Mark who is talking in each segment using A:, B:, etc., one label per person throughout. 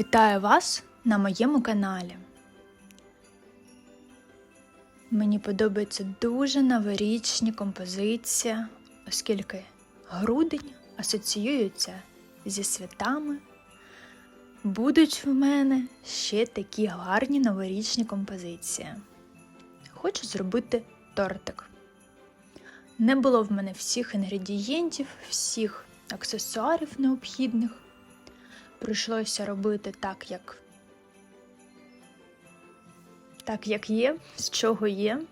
A: Вітаю вас на моєму каналі. Мені подобаються дуже новорічні композиції, оскільки грудень асоціюється зі святами. Будуть в мене ще такі гарні новорічні композиції. Хочу зробити тортик. Не було в мене всіх інгредієнтів, всіх аксесуарів необхідних. Прийшлося робити так, як так, як є, з чого є.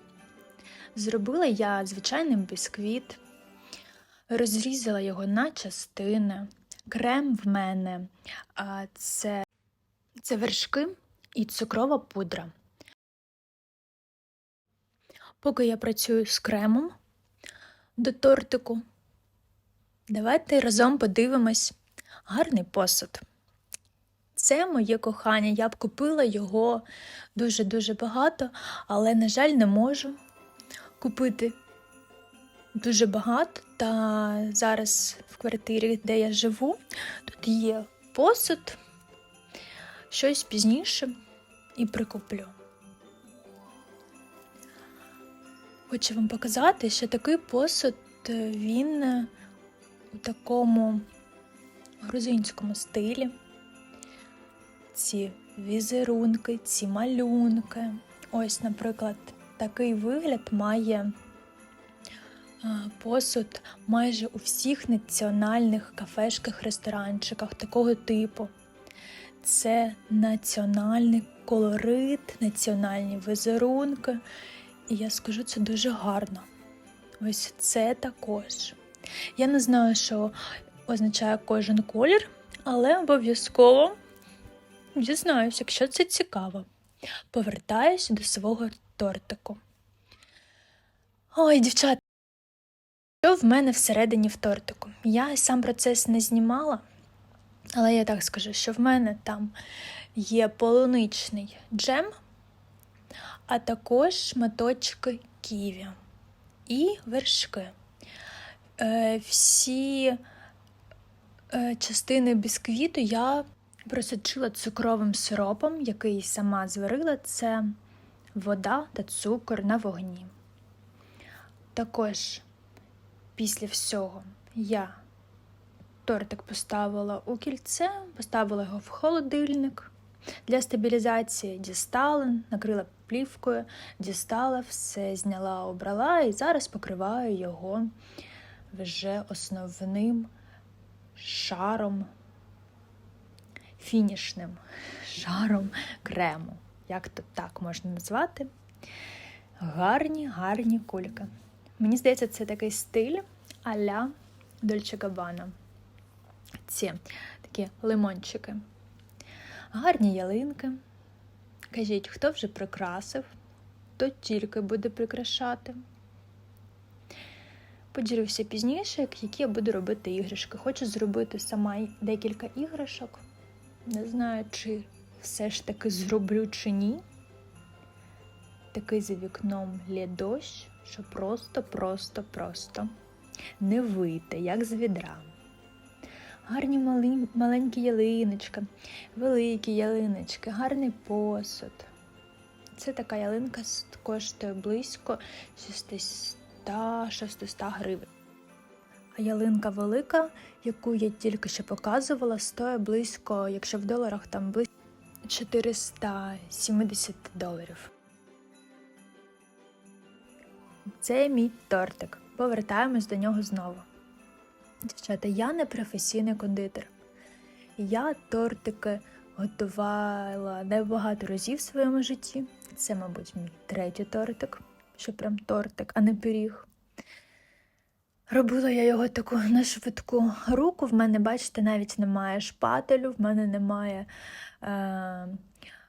A: Зробила я звичайний бісквіт, розрізала його на частини. Крем в мене це, це вершки і цукрова пудра. Поки я працюю з кремом до тортику, давайте разом подивимось гарний посуд. Це моє кохання. Я б купила його дуже-дуже багато, але, на жаль, не можу купити дуже багато. Та зараз в квартирі, де я живу, тут є посуд, щось пізніше і прикуплю. Хочу вам показати, що такий посуд е, він у такому грузинському стилі. Ці візерунки, ці малюнки. Ось, наприклад, такий вигляд має посуд майже у всіх національних кафешках, ресторанчиках такого типу. Це національний колорит, національні візерунки. І я скажу, це дуже гарно. Ось це також. Я не знаю, що означає кожен колір, але обов'язково дізнаюся, якщо це цікаво. Повертаюся до свого тортику. Ой, дівчата, що в мене всередині в тортику? Я сам процес не знімала, але я так скажу, що в мене там є полуничний джем, а також шматочки ківі і вершки. Е, всі е, частини бісквіту я просочила цукровим сиропом, який сама зварила, це вода та цукор на вогні. Також після всього я тортик поставила у кільце, поставила його в холодильник для стабілізації, дістала, накрила плівкою, дістала, все зняла, обрала і зараз покриваю його вже основним шаром, фінішним шаром крему. Як то так можна назвати? Гарні, гарні кульки. Мені здається, це такий стиль а-ля Дольче Габбана. Ці такі лимончики. Гарні ялинки. Кажіть, хто вже прикрасив, то тільки буде прикрашати. Поділюся пізніше, які я буду робити іграшки. Хочу зробити сама декілька іграшок. Не знаю, чи все ж таки зроблю чи ні. Такий за вікном лє дощ, що просто-просто-просто не вийти, як з відра. Гарні мали, маленькі ялиночки, великі ялиночки, гарний посуд. Це така ялинка коштує близько 600-600 гривень. А ялинка велика, яку я тільки що показувала, стоїть близько, якщо в доларах там близько 470 доларів. Це мій тортик. Повертаємось до нього знову. Дівчата, я не професійний кондитер. Я тортики готувала небагато разів в своєму житті. Це, мабуть, мій третій тортик, що прям тортик, а не пиріг. Робила я його таку на швидку руку. В мене, бачите, навіть немає шпателю, в мене немає е,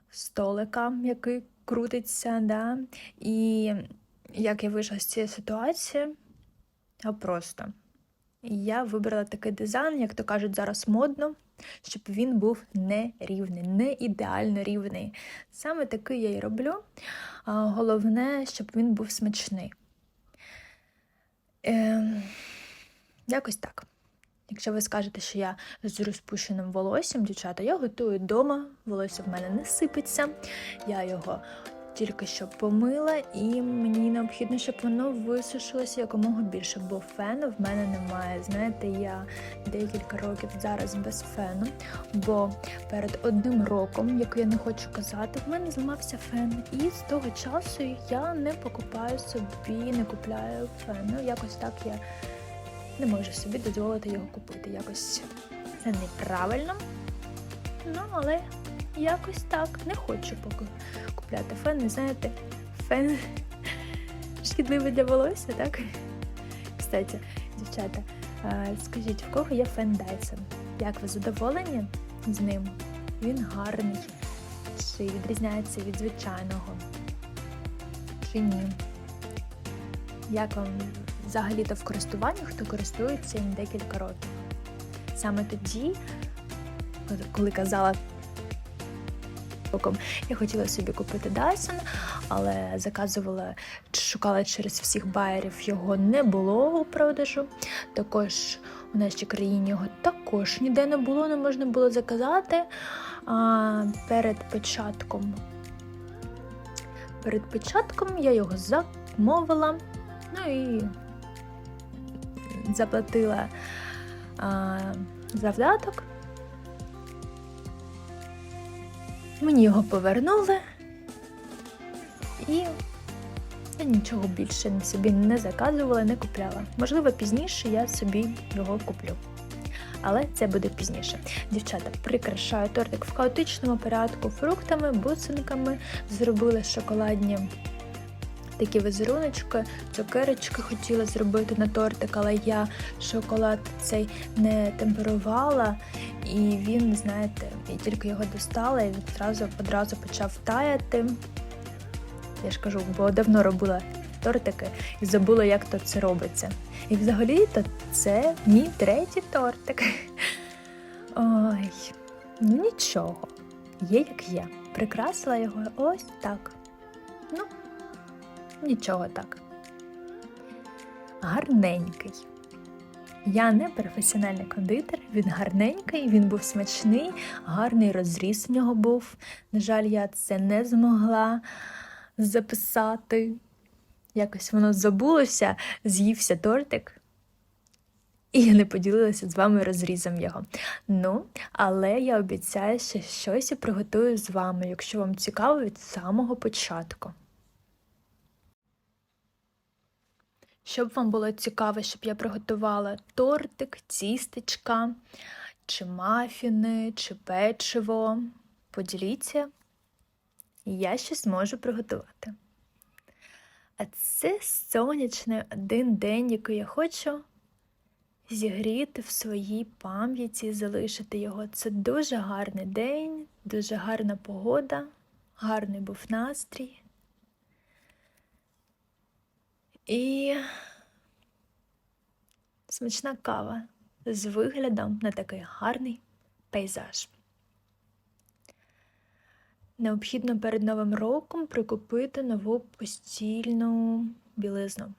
A: столика, який крутиться. Да? І як я вийшла з цієї ситуації, а просто. я вибрала такий дизайн, як то кажуть, зараз модно, щоб він був не рівний, не ідеально рівний. Саме такий я і роблю. Головне, щоб він був смачний. Е, Якось так. Якщо ви скажете, що я з розпущеним волоссям, дівчата, я готую вдома, волосся в мене не сипеться. Я його тільки що помила, і мені необхідно, щоб воно висушилося якомога більше, бо фену в мене немає. Знаєте, я декілька років зараз без фену, бо перед одним роком, як я не хочу казати, в мене зламався фен. І з того часу я не покупаю собі, не купляю фен. Ну, якось так я не можу собі дозволити його купити. Якось це неправильно. Ну, але якось так не хочу поки купляти фен. Знаєте, фен шкідливий для волосся, так? Кстати, дівчата, скажіть, в кого є фен Dyson? Як ви задоволені з ним? Він гарний. Чи відрізняється від звичайного? Чи ні? Як вам взагалі-то в користуванні, хто користується їм декілька років? Саме тоді, коли казала я хотіла собі купити Dyson, але заказувала, шукала через всіх байерів, його не було у продажу. Також у нашій країні його також ніде не було, не можна було заказати. А перед початком перед початком я його замовила, ну і заплатила а, завдаток. Мені його повернули, і я нічого більше собі не заказувала, не купляла. Можливо, пізніше я собі його куплю. Але це буде пізніше. Дівчата, прикрашаю тортик в хаотичному порядку фруктами, бусинками, зробили шоколадні такі візеруночки, цукерочки хотіла зробити на тортик, але я шоколад цей не темперувала, і він, знаєте, я тільки його достала і одразу, одразу почав таяти. Я ж кажу, бо давно робила тортики і забула, як то це робиться. І взагалі-то це мій третій тортик. Ой, ну нічого, є як є. Прикрасила його ось так. Ну, нічого так. Гарненький. Я не професіональний кондитер, він гарненький, він був смачний, гарний розріз в нього був. На жаль, я це не змогла записати. Якось воно забулося, з'ївся тортик. І я не поділилася з вами розрізом його. Ну, але я обіцяю, що щось я приготую з вами, якщо вам цікаво від самого початку. Щоб вам було цікаво, щоб я приготувала тортик, тістечка, чи мафіни, чи печиво. Поділіться, я щось можу приготувати. А це сонячний один день, який я хочу зігріти в своїй пам'яті, залишити його. Це дуже гарний день, дуже гарна погода, гарний був настрій. І смачна кава з виглядом на такий гарний пейзаж. Необхідно перед Новим роком прикупити нову постільну білизну.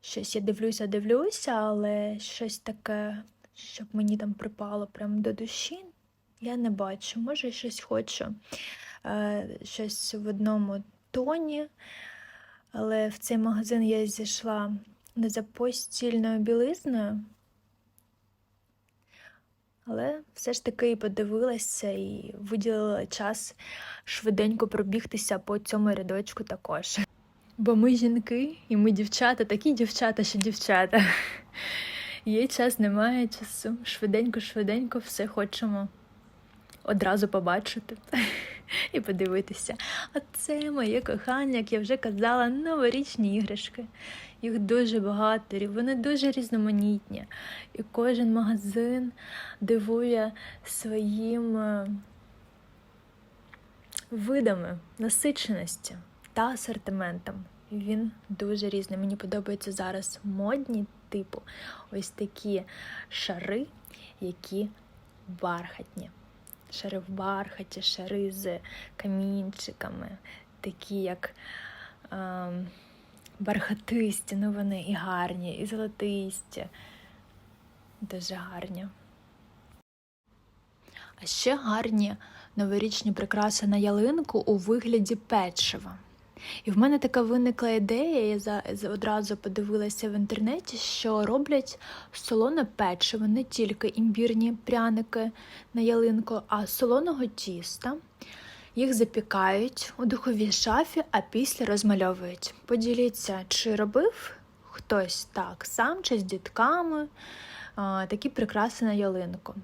A: Щось я дивлюся, дивлюся, але щось таке, щоб мені там припало прямо до душі, я не бачу. Може, щось хочу, е, щось в одному тоні, але в цей магазин я зійшла не за постільною білизною. Але все ж таки і подивилася і виділила час швиденько пробігтися по цьому рядочку також. Бо ми жінки, і ми дівчата, такі дівчата, що дівчата. Є час, немає часу. Швиденько-швиденько все хочемо одразу побачити і подивитися. А це моє кохання, як я вже казала, новорічні іграшки. Їх дуже багато, вони дуже різноманітні. І кожен магазин дивує своїм е, видами насиченості та асортиментом. Він дуже різний. Мені подобаються зараз модні типу ось такі шари, які бархатні. Шари в бархаті, шари з камінчиками, такі як е, бархатисті, ну вони і гарні, і золотисті. Дуже гарні. А ще гарні новорічні прикраси на ялинку у вигляді печива. І в мене така виникла ідея, я одразу подивилася в інтернеті, що роблять солоне печиво, не тільки імбірні пряники на ялинку, а солоного тіста. Їх запікають у духовій шафі, а після розмальовують. Поділіться, чи робив хтось так сам чи з дітками такі прикраси на ялинку.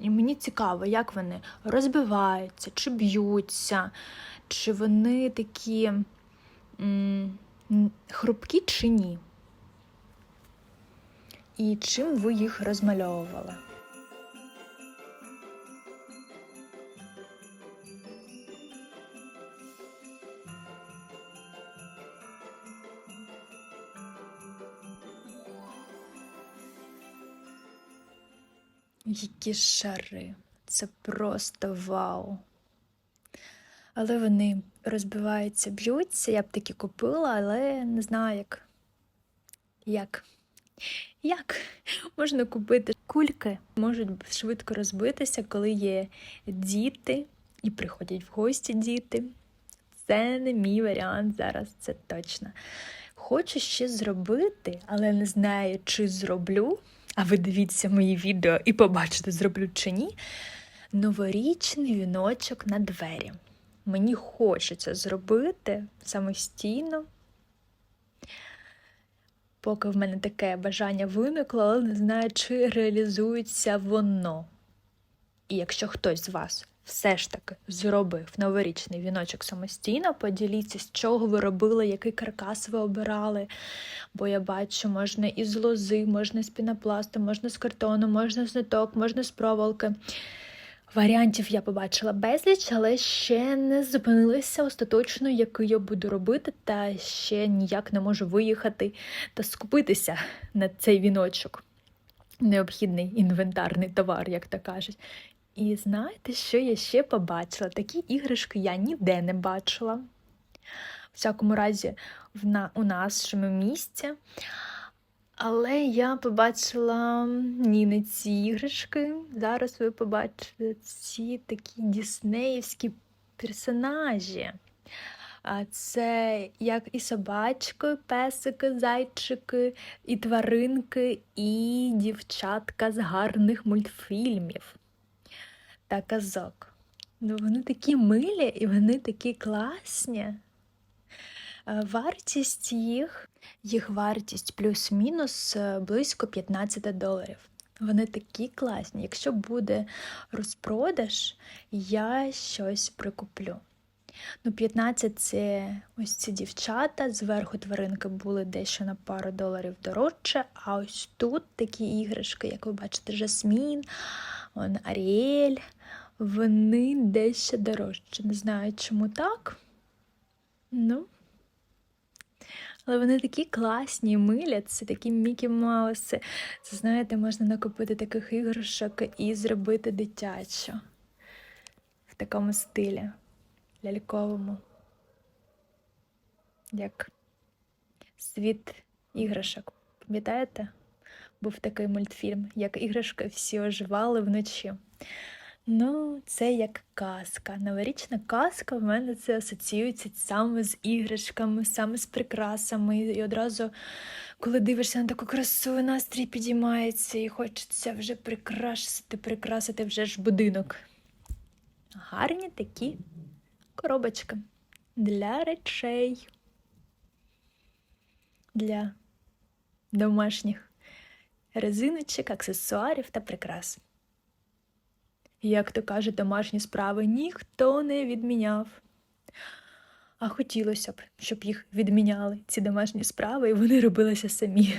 A: І мені цікаво, як вони розбиваються, чи б'ються, чи вони такі хрупкі, чи ні. І чим ви їх розмальовували? Які шари. Це просто вау. Але вони розбиваються, б'ються. Я б такі купила, але не знаю як. Як? Як можна купити кульки? Можуть швидко розбитися, коли є діти і приходять в гості діти. Це не мій варіант зараз, це точно. Хочу ще зробити, але не знаю, чи зроблю. А ви дивіться мої відео і побачите, зроблю чи ні. Новорічний віночок на двері. Мені хочеться зробити самостійно. Поки в мене таке бажання виникло, але не знаю, чи реалізується воно. І якщо хтось з вас все ж таки зробив новорічний віночок самостійно, поділіться, з чого ви робили, який каркас ви обирали. Бо я бачу, можна із лози, можна з пінопласту, можна з картону, можна з ниток, можна з проволоки. Варіантів я побачила безліч, але ще не зупинилася остаточно, який я буду робити, та ще ніяк не можу виїхати та скупитися на цей віночок. Необхідний інвентарний товар, як то кажуть. І знаєте, що я ще побачила? Такі іграшки я ніде не бачила. В всякому разі, в на, у нашому місці. Але я побачила ні, не ці іграшки. Зараз ви побачите ці такі діснеївські персонажі. Це як і собачки, песики, зайчики, і тваринки, і дівчатка з гарних мультфільмів та казок. Ну, вони такі милі і вони такі класні. Е, Вартість їх, їх вартість плюс-мінус е, близько 15 доларів. Вони такі класні. Якщо буде розпродаж, я щось прикуплю. Ну, 15 це ось ці дівчата, зверху тваринки були дещо на пару доларів дорожче, а ось тут такі іграшки, як ви бачите, Жасмін, он, Аріель, вони дещо дорожче. Не знаю, чому так. Ну, але вони такі класні, це такі Мікі Мауси. Це, знаєте, можна накупити таких іграшок і зробити дитячу в такому стилі ляльковому. Як світ іграшок. Пам'ятаєте? Був такий мультфільм, як іграшки всі оживали вночі. Ну, це як казка. Новорічна казка в мене це асоціюється саме з іграшками, саме з прикрасами. І одразу, коли дивишся на таку красу, настрій підіймається і хочеться вже прикрасити, прикрасити вже ж будинок. Гарні такі коробочки для речей, для домашніх резиночок, аксесуарів та прикрас. Як то каже, домашні справи ніхто не відміняв. А хотілося б, щоб їх відміняли, ці домашні справи, і вони робилися самі.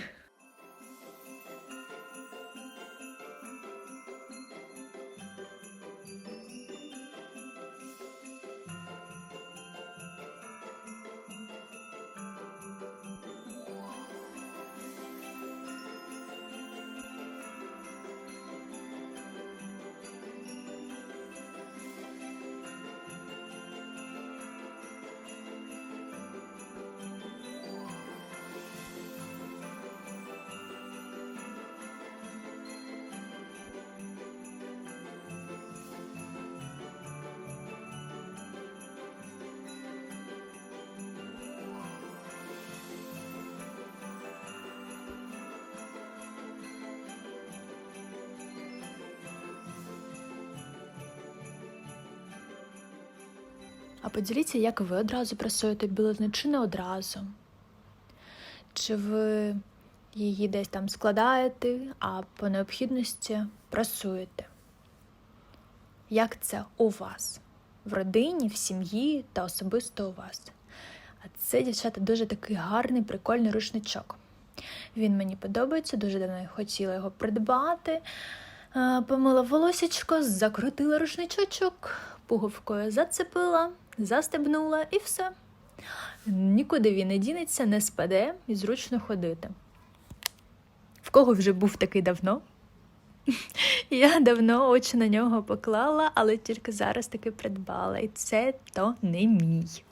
A: А поділіться, як ви одразу прасуєте білизну чи не одразу? Чи ви її десь там складаєте, а по необхідності прасуєте? Як це у вас? В родині, в сім'ї та особисто у вас? А це, дівчата, дуже такий гарний, прикольний рушничок. Він мені подобається, дуже давно хотіла його придбати. Помила волосечко, закрутила рушничочок, пуговкою зацепила, застебнула і все. Нікуди він не дінеться, не спаде і зручно ходити. В кого вже був такий давно? Я давно очі на нього поклала, але тільки зараз таки придбала. І це то не мій.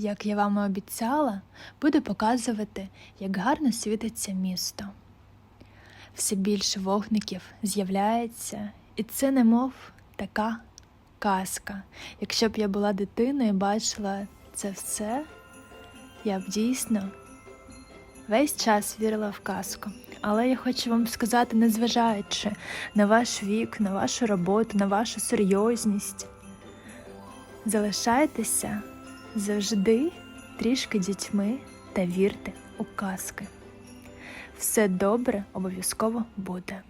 A: Як я вам і обіцяла, буду показувати, як гарно світиться місто. Все більше вогників з'являється, і це немов така казка. Якщо б я була дитиною і бачила це все, я б дійсно весь час вірила в казку. Але я хочу вам сказати, незважаючи на ваш вік, на вашу роботу, на вашу серйозність, залишайтеся завжди трішки дітьми та вірте у казки. Все добре обов'язково буде.